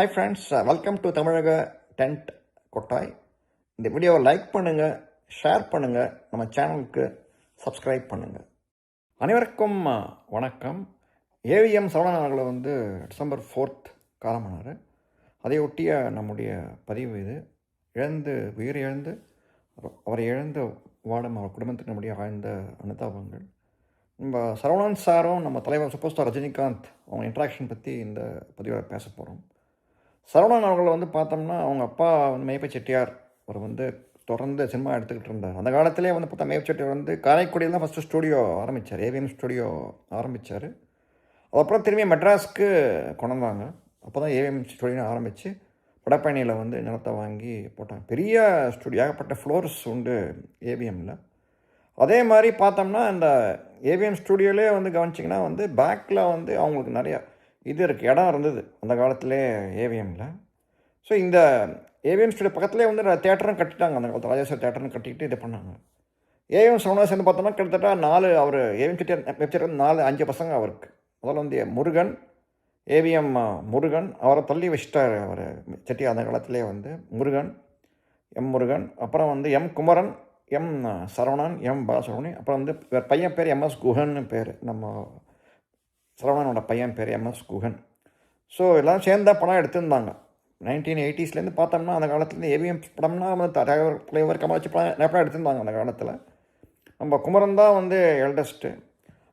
Hi friends welcome to தமிழக tent கொட்டாய் இந்த வீடியோவை லைக் பண்ணுங்கள் ஷேர் பண்ணுங்கள் நம்ம சேனலுக்கு சப்ஸ்கிரைப் பண்ணுங்கள் அனைவருக்கும் uh, வணக்கம். ஏவிஎம் சரவணன் அவர்களை வந்து டிசம்பர் ஃபோர்த் காலமானார். அதையொட்டிய நம்முடைய பதிவு இது. இழந்து உயிர் இழந்து அவரை இழந்து வாடும் அவர் குடும்பத்தின் நம்முடைய ஆழ்ந்த அனுதாபங்கள். நம்ம சரவணன் சாரும் நம்ம தலைவர் சூப்பர் ஸ்டார் ரஜினிகாந்த் அவங்க இன்ட்ராக்ஷன் பற்றி இந்த பதிவில் பேச போகிறோம் சரவணன் அவர்கள் வந்து பார்த்தோம்னா அவங்க அப்பா வந்து மேய்ப்ப செட்டியார். அவர் வந்து தொடர்ந்து சினிமா எடுத்துக்கிட்டு இருந்தார். அந்த காலத்திலே வந்து பார்த்தா மேய்ப்ப செட்டியார் வந்து காரைக்குடியில் தான் ஃபஸ்ட்டு ஸ்டூடியோ ஆரம்பித்தார் ஏவிஎம் ஸ்டூடியோ ஆரம்பித்தார் அதுக்கப்புறம் திரும்பி மெட்ராஸ்க்கு கொண்டு வந்தாங்க. அப்போ தான் ஏவிஎம் ஸ்டூடியோ ஆரம்பித்து வடபழனியில் வந்து நிலத்தை வாங்கி போட்டாங்க. பெரிய ஸ்டூடியோ ஏகப்பட்ட ஃப்ளோர்ஸ் உண்டு ஏவிஎம்மில் அதே மாதிரி பார்த்தோம்னா இந்த ஏவிஎம் ஸ்டூடியோலே வந்து கவனிச்சிங்கன்னா வந்து பேக்கில் வந்து அவங்களுக்கு நிறைய இது இருக்குது இடம் இருந்தது. அந்த காலத்திலே ஏவிஎம்மில் ஸோ இந்த ஏவிஎம் ஸ்டுடியோ பக்கத்துலேயே வந்து தேட்டரும் கட்டிட்டாங்க. அந்த காலத்தில் ராஜேஸ்வர் தேட்டரும் கட்டிக்கிட்டு இது பண்ணாங்க. ஏவிஎம் சவுண்டா சேர்ந்து பார்த்தோம்னா கிட்டத்தட்ட நாலு அவர் ஏவிஎம் செட்டியார் வெப்சைட் வந்து நாலு அஞ்சு பசங்க அவருக்கு. முதல்ல வந்து முருகன் ஏவிஎம் முருகன் அவரை தள்ளி வச்சிட்டார் அவர். செட்டியார் அந்த காலத்திலே வந்து முருகன் எம் முருகன் அப்புறம் வந்து M Kumaran M Saravanan M Balasaravani அப்புறம் வந்து பையன் பேர் எம்எஸ் குஹன்னு பேர். நம்ம சரவணனோட பையன் பேர் எம்எஸ் குகன். ஸோ எல்லோரும் சேர்ந்தா படம் எடுத்திருந்தாங்க. நைன்டீன் எயிட்டிஸ்லேருந்து பார்த்தோம்னா அந்த காலத்துலேருந்து ஏவிஎம் படம்னா வந்து தலைவர் தலைவர் கமலாச்சி படம் நிறைய படம் எடுத்திருந்தாங்க அந்த காலத்தில். நம்ம குமரன் தான் வந்து எல்டஸ்ட்டு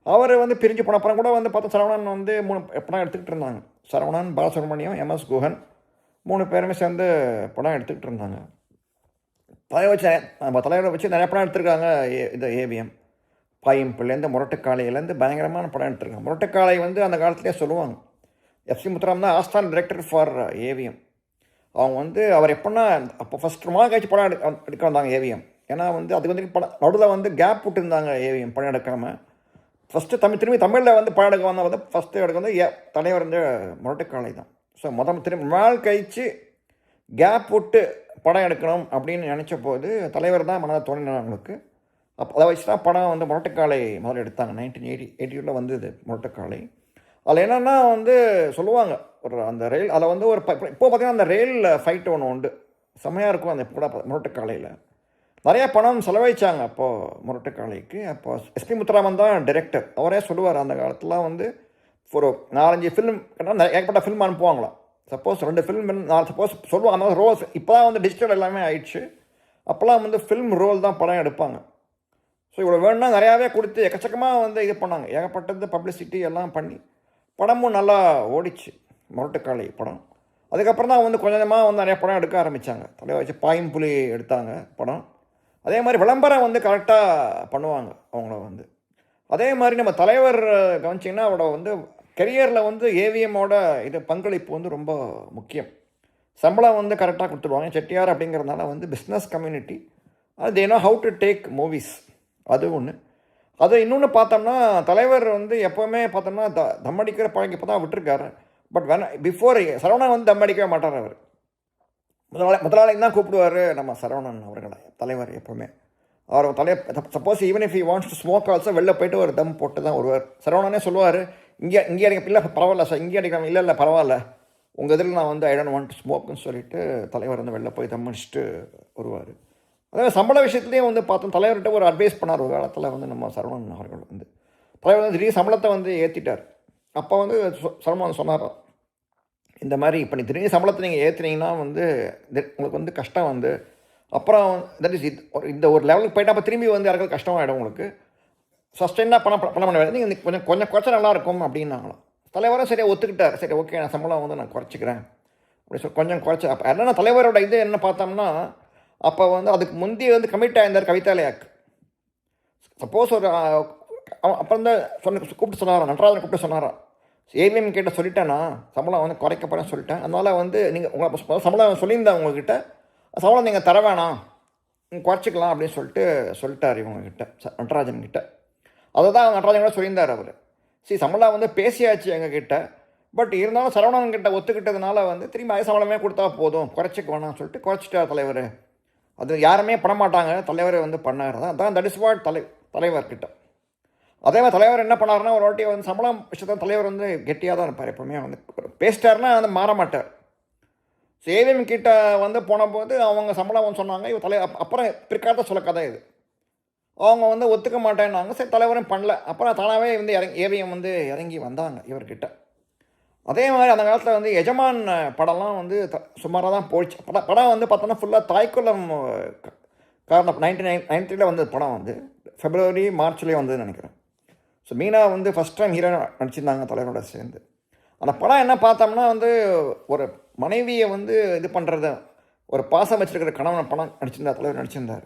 அவர் வந்து பிரிஞ்சு போன படம் கூட வந்து பார்த்தா சரவணன் வந்து மூணு படம் எடுத்துக்கிட்டு இருந்தாங்க. சரவணன் பாலசுப்ரமணியம் எம்எஸ் குகன் மூணு பேருமே சேர்ந்து படம் எடுத்துக்கிட்டு இருந்தாங்க. தலைவர் வச்சு நம்ம தலைவரை வச்சு நிறைய படம் எடுத்திருக்காங்க ஏ- இந்த ஏவிஎம் பாயம்பிள்ளைலேருந்து முரட்டுக்காலையிலேருந்து பயங்கரமான படம் எடுத்துருக்காங்க. முரட்டுக்காலை வந்து அந்த காலத்திலே சொல்லுவாங்க. எஃப்சி முத்துராம் தான் ஆஸ்தான் டிரெக்டர் ஃபார் ஏவிஎம் அவங்க வந்து அவர் எப்படின்னா அப்போ ஃபஸ்ட் ரொம்ப கழிச்சு படம் எடுக்க எடுக்க வந்தாங்க ஏவிஎம் ஏன்னா வந்து அதுக்கு வந்து படம் நடுவில் வந்து கேப் விட்டுருந்தாங்க ஏவிஎம் படம் எடுக்காமல் ஃபஸ்ட்டு தமிழ் திரும்பி தமிழில் வந்து படம் எடுக்க வந்தால் வந்து ஃபஸ்ட்டு எடுக்க வந்து ஏ தலைவர் வந்து முரட்டுக்காலை தான். ஸோ முதல் திரும்பி நாள் கழிச்சு கேப் விட்டு படம் எடுக்கணும் அப்படின்னு நினச்ச போது தலைவர் தான் மனதை தோணினார் அவங்களுக்கு. அப்போ அதை வச்சு தான் படம் வந்து முரட்டுக்காலை முதல்ல எடுத்தாங்க. நைன்டீன் எயிட்டி எயிட்டியில் வந்தது முரட்டுக்காலை. அதில் என்னென்னா வந்து சொல்லுவாங்க ஒரு அந்த ரயில் அதில் வந்து ஒரு இப்போ பார்த்தீங்கன்னா அந்த ரயிலில் ஃபைட் ஒன்று உண்டு. செம்மையாக இருக்கும் அந்த கூட முரட்டுக்காலையில். நிறையா பணம் செலவழிச்சாங்க அப்போது முரட்டுக்காலைக்கு. அப்போ எஸ்பி முத்துராமன் தான் டைரக்டர் அவரே சொல்லுவார் அந்த காலத்துலாம் வந்து ஒரு நாலஞ்சு ஃபிலிம் ஏகப்பட்ட ஃபிலிம் அனுப்புவாங்களாம். சப்போஸ் ரெண்டு ஃபிலிம் நான் சப்போஸ் சொல்லுவாங்க அந்த ரோல்ஸ் இப்போ தான் வந்து டிஜிட்டல் எல்லாமே ஆயிடுச்சு. அப்போல்லாம் வந்து ஃபிலிம் ரோல் தான் படம் எடுப்பாங்க. ஸோ இவ்வளோ வேணும்னா நிறையாவே கொடுத்து எக்கச்சக்கமாக வந்து இது பண்ணாங்க. ஏகப்பட்டது பப்ளிசிட்டி எல்லாம் பண்ணி படமும் நல்லா ஓடிச்சு. முரட்டுக்காளி படம். அதுக்கப்புறம் தான் வந்து கொஞ்சமாக வந்து நிறைய படம் எடுக்க ஆரம்பித்தாங்க தலைவர் வச்சு பாயம்புலி எடுத்தாங்க படம். அதே மாதிரி விளம்பரம் வந்து கரெக்டாக பண்ணுவாங்க அவங்கள வந்து. அதே மாதிரி நம்ம தலைவர் கவனிச்சிங்கன்னா அவரோட வந்து கெரியரில் வந்து ஏவிஎம்மோட இது பங்களிப்பு வந்து ரொம்ப முக்கியம். சம்பளம் வந்து கரெக்டாக கொடுத்துருவாங்க. செட்டியார் அப்படிங்கிறதுனால வந்து பிஸ்னஸ் கம்யூனிட்டி அது தேனோ ஹவு டு டேக் மூவிஸ் அது ஒன்று அது இன்னொன்று பார்த்தோம்னா தலைவர் வந்து எப்போவுமே பார்த்தோம்னா த தம் அடிக்கிற இப்போ தான் விட்டுருக்காரு. பட் வேணா பிஃபோர் சரவணன் வந்து தம்மடிக்கவே மாட்டார் அவர். முதலாளி முதலாளிக்கு தான் கூப்பிடுவார் நம்ம சரவணன் அவர்களை தலைவர் எப்போவுமே. அவர் தலை suppose even if you wants to smoke also வெளில போயிட்டு ஒரு தம் போட்டு தான் வருவார். சரவணனே சொல்லுவார் இங்கே இங்கே அடிக்க இல்லை பரவாயில்ல சார் இங்கே அடிக்கலாம் இல்லை இல்லை பரவாயில்ல. உங்கள் இதில் நான் வந்து ஐ டோன்ட் வாண்ட் டு ஸ்மோக்னு சொல்லிட்டு தலைவர் வந்து வெளில போய் தம் அடிச்சுட்டு வருவார். அதே சம்பள விஷயத்துலேயும் வந்து பார்த்தோம் தலைவர்கிட்ட ஒரு அட்வைஸ் பண்ணார் ஒரு காலத்தில் வந்து நம்ம சரவணன் அவர்கள் வந்து. தலைவர் வந்து திடீர் சம்பளத்தை வந்து ஏற்றிட்டார் அப்போ வந்து சரவணன் சொன்னார் இந்த மாதிரி இப்போ நீ திடீர் சம்பளத்தை நீங்கள் ஏற்றுனீங்கன்னா வந்து உங்களுக்கு வந்து கஷ்டம் வந்து அப்புறம் தட் இஸ் இது ஒரு இந்த ஒரு லெவலுக்கு போயிட்டு அப்போ திரும்பி வந்து யாருக்கும் கஷ்டமாயிடும் உங்களுக்கு. சஸ்டெயினாக பணம் பணம் பண்ண வேண்டியது நீங்கள் கொஞ்சம் கொஞ்சம் குறைச்சா நல்லாயிருக்கும் அப்படின்னாங்களாம். தலைவரும் சரியாக ஒத்துக்கிட்டார். சரி ஓகே நான் சம்பளம் வந்து நான் குறைச்சிக்கிறேன். அப்படி சொல்லி கொஞ்சம் குறைச்சி அப்போ என்னென்ன தலைவரோட இது என்ன பார்த்தோம்னா அப்போ வந்து அதுக்கு முந்தி வந்து கமிட் ஆயிருந்தார் கவிதாலயாக்கு சப்போஸ் ஒரு அப்புறம் தான் சொன்ன கூப்பிட்டு சொன்னாராம் நடராஜன் கூப்பிட்டு சொன்னாராம் ஏவிஎம் கிட்ட சொல்லிட்டேன்னா சம்பளம் வந்து குறைக்க போகிறேன்னு சொல்லிட்டேன். அதனால் வந்து நீங்கள் உங்களை சம்பளம் சொல்லியிருந்தேன் உங்ககிட்ட சம்பளம் நீங்கள் தர வேணாம். நீங்க குறைச்சிக்கலாம் அப்படின்னு சொல்லிட்டு சொல்லிட்டார் இவங்ககிட்ட ச- நடராஜன் கிட்ட. அதை தான் நடராஜன் கூட சொல்லியிருந்தார் அவர். சரி சம்பளம் வந்து பேசியாச்சு எங்ககிட்ட பட் இருந்தாலும் சரவணன் கிட்ட ஒத்துக்கிட்டதுனால வந்து திரும்பி அதே சம்பளமே கொடுத்தா போதும். குறைச்சிக்க வேணாம்னு சொல்லிட்டு குறைச்சிட்டார் தலைவர். அது யாருமே பண்ண மாட்டாங்க தலைவர் வந்து பண்ணார். தான் அதான் தட் இஸ் வாட் தலை தலைவர்கிட்ட. அதே மாதிரி தலைவர் என்ன பண்ணாருன்னா ஒரு வாட்டி வந்து சம்பளம் விஷயத்த தலைவர் வந்து கெட்டியாக தான் இருப்பார் எப்பவுமே. வந்து பேசிட்டாருன்னா வந்து மாற மாட்டார். சேவியம் கிட்ட வந்து போனபோது அவங்க சம்பளம் சொன்னாங்க இவ தலை அப்புறம் பிற்காலத்தை சொல்ல கதை இது. அவங்க வந்து ஒத்துக்க மாட்டேன்னாங்க. சரி தலைவரும் பண்ணல. அப்புறம் தானாகவே வந்து இறங்கி ஏவிஎம் வந்து இறங்கி வந்தாங்க இவர்கிட்ட. அதே மாதிரி அந்த காலத்தில் வந்து எஜமான் படம்லாம் வந்து த சுமாராக தான் போயிடுச்சு படம் படம் வந்து பார்த்தோன்னா ஃபுல்லாக தாய்க்குளம் க- காரணம் நைன்டி நைன் நைன்ட்டியில் வந்தது படம் வந்து ஃபெப்ரவரி மார்ச்லேயே வந்ததுன்னு நினைக்கிறேன். ஸோ மீனா வந்து ஃபஸ்ட் டைம் ஹீரோ நடிச்சிருந்தாங்க தலைவரோட சேர்ந்து. அந்த படம் என்ன பார்த்தோம்னா வந்து ஒரு மனைவியை வந்து இது பண்ணுறத ஒரு பாசம் வச்சுருக்கிற கணவன் படம் நடிச்சிருந்தார் தலைவர் நடிச்சிருந்தார்.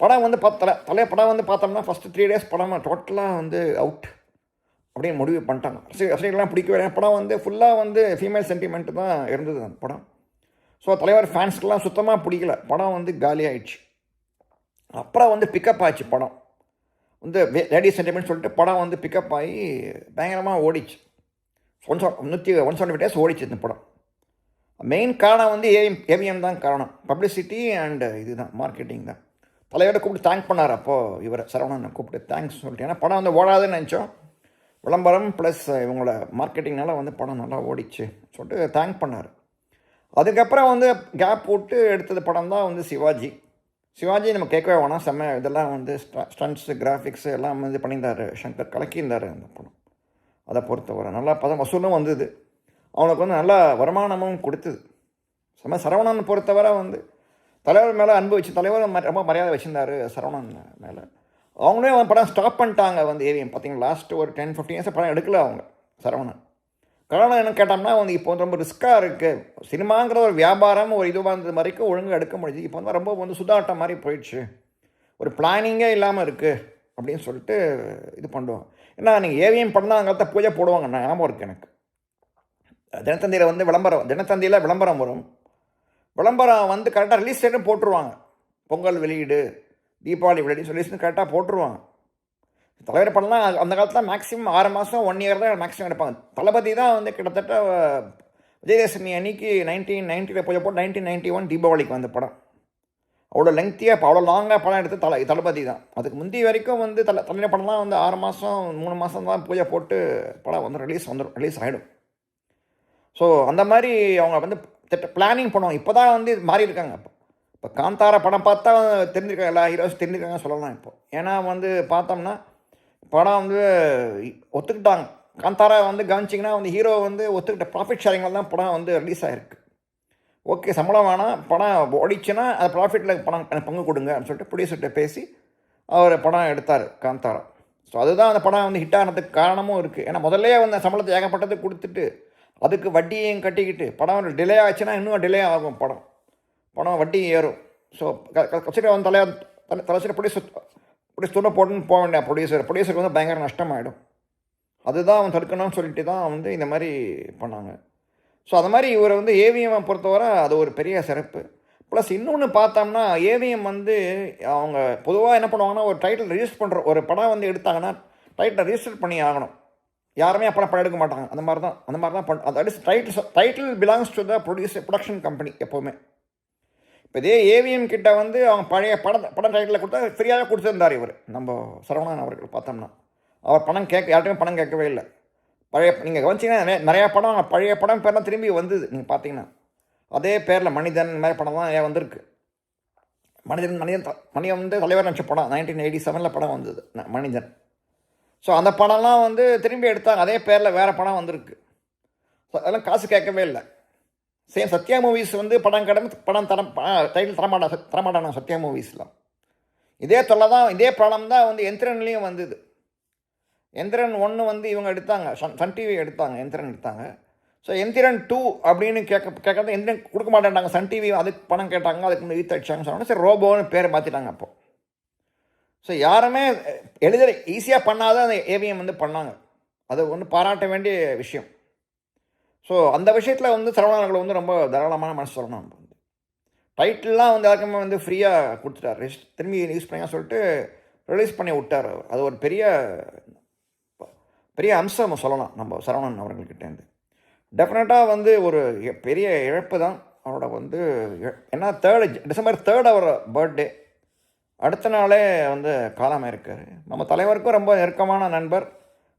படம் வந்து பார்த்த தலை படம் வந்து பார்த்தோம்னா ஃபஸ்ட்டு த்ரீ டேஸ் படம் டோட்டலாக வந்து அவுட் அப்படின்னு முடிவு பண்ணிட்டாங்க. ரசிக ரசிகர்கள்லாம் பிடிக்கவே இல்லை. படம் வந்து ஃபுல்லாக வந்து ஃபீமேல் சென்டிமெண்ட் தான் இருந்தது அந்த படம். ஸோ தலைவர் ஃபேன்ஸ்க்கெலாம் சுத்தமாக பிடிக்கல. படம் வந்து காலியாகிடுச்சு அப்புறம் வந்து பிக்கப் ஆச்சு படம். வந்து லேடி சென்டிமெண்ட் சொல்லிட்டு படம் வந்து பிக்கப் ஆகி பயங்கரமாக ஓடிச்சு. ஒன் செவன் நூற்றி ஒன் செவன்டி டேஸ் ஓடிச்சு இந்த படம். மெயின் காரணம் வந்து ஏவிஎம் ஏவிஎம் தான் காரணம். பப்ளிசிட்டி அண்டு இதுதான் மார்க்கெட்டிங் தான். தலைவரை கூப்பிட்டு தேங்க் பண்ணார் அப்போது இவரை சரவணன் கூப்பிட்டு தேங்க்ஸ் சொல்லிட்டு. ஏன்னா படம் வந்து ஓடாதுன்னு நினச்சோம். விளம்பரம் ப்ளஸ் இவங்களோட மார்க்கெட்டிங்னால வந்து படம் நல்லா ஓடிச்சு. சொல்லிட்டு தேங்க் பண்ணார். அதுக்கப்புறம் வந்து கேப் போட்டு எடுத்தது படம் தான் வந்து சிவாஜி. சிவாஜி நம்ம கேட்கவே வேணாம். செம்ம இதெல்லாம் வந்து ஸ்டன்ட்ஸு கிராஃபிக்ஸு எல்லாம் வந்து பண்ணியிருந்தார். சங்கர் கலக்கியிருந்தார் அந்த படம். அதை பொறுத்தவரை நல்லா பதம் வசூலும் வந்தது. அவனுக்கு வந்து நல்லா வருமானமும் கொடுத்தது. செம்ம சரவணன் பொறுத்தவரை வந்து தலைவர் மேலே அன்பு வச்சு தலைவர் ம- ரொம்ப மரியாதை வச்சுருந்தாரு சரவணன் மேலே. அவங்களே அவன் படம் ஸ்டாப் பண்ணிட்டாங்க வந்து ஏவிஎம் பார்த்தீங்கன்னா லாஸ்ட் ஒரு டென் ஃபிஃப்டின் இயர்ஸ் படம் எடுக்கல அவங்க சரவணன். காரணம் என்ன கேட்டோம்னா வந்து இப்போ வந்து ரொம்ப ரிஸ்க்காக இருக்குது சினிமாங்கிற ஒரு வியாபாரம் ஒரு இதுவாக இருந்தது வரைக்கும் ஒழுங்காக எடுக்க முடியுது இப்போ வந்து ரொம்ப வந்து சுதாட்டம் மாதிரி போயிடுச்சு. ஒரு பிளானிங்கே இல்லாமல் இருக்குது அப்படின்னு சொல்லிட்டு இது பண்ணுவாங்க. ஏன்னா நீங்கள் ஏவிஎம் பண்ணால் அங்கே பூஜை போடுவாங்க நான் ஞாபகம் இருக்குது எனக்கு. தினத்தந்தியில் வந்து விளம்பரம் தினத்தந்தியில் விளம்பரம் வரும். விளம்பரம் வந்து கரெக்டாக ரிலீஸ் டேட்டும் போட்டுருவாங்க. பொங்கல் வெளியீடு தீபாவளி வெளியீடு சொல்லி கரெக்டாக போட்டுருவாங்க. தலைவர் படம்லாம் அந்த காலத்தில் மேக்ஸிமம் ஆறு மாதம் ஒன் இயர் தான் மேக்ஸிமம் எடுப்பாங்க. தளபதி தான் வந்து கிட்டத்தட்ட விஜயதசமி அன்னைக்கு நைன்டீன் நைன்ட்டியில் பூஜை போட்டு நைன்டீன் நைன்ட்டி ஒன் தீபாவளிக்கு வந்த படம். அவ்வளோ லெங்க்த்தியாக இப்போ அவ்வளோ லாங்காக படம் எடுத்து தலை தளபதி தான். அதுக்கு முந்தி வரைக்கும் வந்து தலை தலைவர் படம்லாம் வந்து ஆறு மாதம் மூணு மாதம் தான் பூஜை போட்டு படம் வந்து ரிலீஸ் வந்துடும் ரிலீஸ் ஆகிடும் ஸோ அந்த மாதிரி அவங்க வந்து திட்ட பிளானிங் பண்ணுவாங்க. இப்போ தான் வந்து மாறி இருக்காங்க இப்போ காந்தார காந்தாரா படம் பார்த்தா தெரிஞ்சிருக்காங்க எல்லா ஹீரோஸ் தெரிஞ்சிருக்காங்க சொல்லலாம் இப்போ. ஏன்னா வந்து பார்த்தோம்னா படம் வந்து ஒத்துக்கிட்டாங்க. காந்தாரா வந்து கவனிச்சிங்கன்னா வந்து ஹீரோ வந்து ஒத்துக்கிட்ட ப்ராஃபிட் ஷேரிங்கில் தான் படம் வந்து ரிலீஸ் ஆகிருக்கு ஓகே சம்பளம் வேணாம். படம் ஓடிச்சுன்னா அது ப்ராஃபிட்டில் பணம் எனக்கு பங்கு கொடுங்க அப்படின்னு சொல்லிட்டு ப்ரொடியூசர்கிட்ட பேசி அவர் படம் எடுத்தார் காந்தாரா. ஸோ அதுதான் அந்த படம் வந்து ஹிட் ஆனதுக்கு காரணமும் இருக்குது ஏன்னா முதல்ல வந்து சம்பளத்தை ஏகப்பட்டது கொடுத்துட்டு அதுக்கு வட்டியையும் கட்டிக்கிட்டு படம் டிலே ஆச்சுன்னா இன்னும் டிலே ஆகும் படம். பணம் வட்டி ஏறும். ஸோ கட்சியில் வந்து தலையா தலை தலைச்சிட்டு ப்ரொடியூசர் ப்ரொடியூஸ் துணை போட்டுன்னு போக வேண்டிய ப்ரொடியூசர் ப்ரொடியூசருக்கு வந்து பயங்கர நஷ்டமாயிடும். அதுதான் அவன் தடுக்கணும்னு சொல்லிட்டு தான் வந்து இந்த மாதிரி பண்ணாங்க. ஸோ அது மாதிரி இவரை வந்து ஏவிஎம் பொறுத்தவரை அது ஒரு பெரிய சிறப்பு. ப்ளஸ் இன்னொன்று பார்த்தோம்னா ஏவிஎம் வந்து அவங்க பொதுவாக என்ன பண்ணுவாங்கன்னா ஒரு டைட்டில் ரிஜிஸ்டர் பண்ணுற ஒரு படம் வந்து எடுத்தாங்கன்னா டைட்டில் ரிஜிஸ்டர் பண்ணி ஆகணும். யாருமே அப்போ படம் எடுக்க மாட்டாங்க. அந்த மாதிரி தான் அந்த மாதிரி தான் பண் அது title title belongs to the producer production company எப்போவுமே. இப்போ இதே ஏவிஎம் கிட்ட வந்து அவங்க பழைய படம் படம் டைட்டில் கொடுத்தா ஃப்ரீயாக கொடுத்துருந்தார் இவர். நம்ம சரவணன் அவர்கள் பார்த்தோம்னா. அவர் பணம் கேட்க யார்ட்டையும் பணம் கேட்கவே இல்லை. பழைய நீங்கள் கவனிச்சிங்கன்னா நிறைய நிறையா படம் பழைய படம் பேர்லாம் திரும்பி வந்தது. நீங்கள் பார்த்தீங்கன்னா. அதே பேரில் மனிதன் இந்த மாதிரி படம் தான் ஏன் வந்திருக்கு? மனிதன் மனிதன் மணியன் மனிதன் வந்து தலைவர் நினச்ச படம் நைன்டீன் எயிட்டி செவனில் படம் வந்தது. ந- மனிதன். ஸோ அந்த படம்லாம் வந்து திரும்பி எடுத்தாங்க. அதே பேரில் வேறு படம் வந்திருக்கு. ஸோ அதெல்லாம் காசு கேட்கவே இல்லை. சேம் சத்யா மூவிஸ் வந்து படம் கடந்து படம் தரம் டைட்டில் தரமாட்டான் தரமாட்டானா சத்யா மூவிஸ்லாம் இதே தொல்லை தான் இதே படம் தான் வந்து எந்திரன்லேயும் வந்தது. எந்திரன் ஒன்று வந்து இவங்க எடுத்தாங்க சன் சன் டிவி எடுத்தாங்க எந்திரன் எடுத்தாங்க. ஸோ எந்திரன் டூ அப்படின்னு கேட்க கேட்கறது எந்திரன் கொடுக்க மாட்டேன்டாங்க சன் டிவி அதுக்கு பணம் கேட்டாங்க அதுக்கு முன்னாடி ஈத்து அடிச்சாங்கன்னு சொன்னாங்க சரி ரோபோன்னு பேர் மாற்றிட்டாங்க அப்போ. ஸோ யாருமே எளிதில் ஈஸியாக பண்ணாத அந்த ஏவிஎம் வந்து பண்ணாங்க. அது ஒன்று பாராட்ட வேண்டிய விஷயம். ஸோ அந்த விஷயத்தில் வந்து சரவணர்கள் வந்து ரொம்ப தாராளமான மனசு சொல்லணும் நம்ம வந்து. டைட்டில்லாம் வந்து எல்லாருக்குமே வந்து ஃப்ரீயாக கொடுத்துட்டார். திரும்பி யூஸ் பண்ணியா சொல்லிட்டு ரிலீஸ் பண்ணி விட்டார் அவர். அது ஒரு பெரிய பெரிய அம்சம் சொல்லலாம் நம்ம சரவணன் அவர்கள்கிட்டேருந்து டெஃபினட்டாக வந்து ஒரு பெரிய இழப்பு தான். அவரோட வந்து ஏன்னா தேர்டு டிசம்பர் தேர்ட் அவர் பர்த்டே அடுத்த நாளே வந்து காலமாக இருக்கார் நம்ம தலைவருக்கும் ரொம்ப நெருக்கமான நண்பர்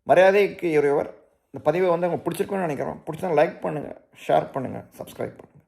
மரியாதைக்கு உரியவர். இந்த பதிவை வந்து உங்களுக்கு பிடிச்சிருக்குன்னு நினைக்கிறோம். பிடிச்சா லைக் பண்ணுங்கள் ஷேர் பண்ணுங்கள் சப்ஸ்கிரைப் பண்ணுங்கள்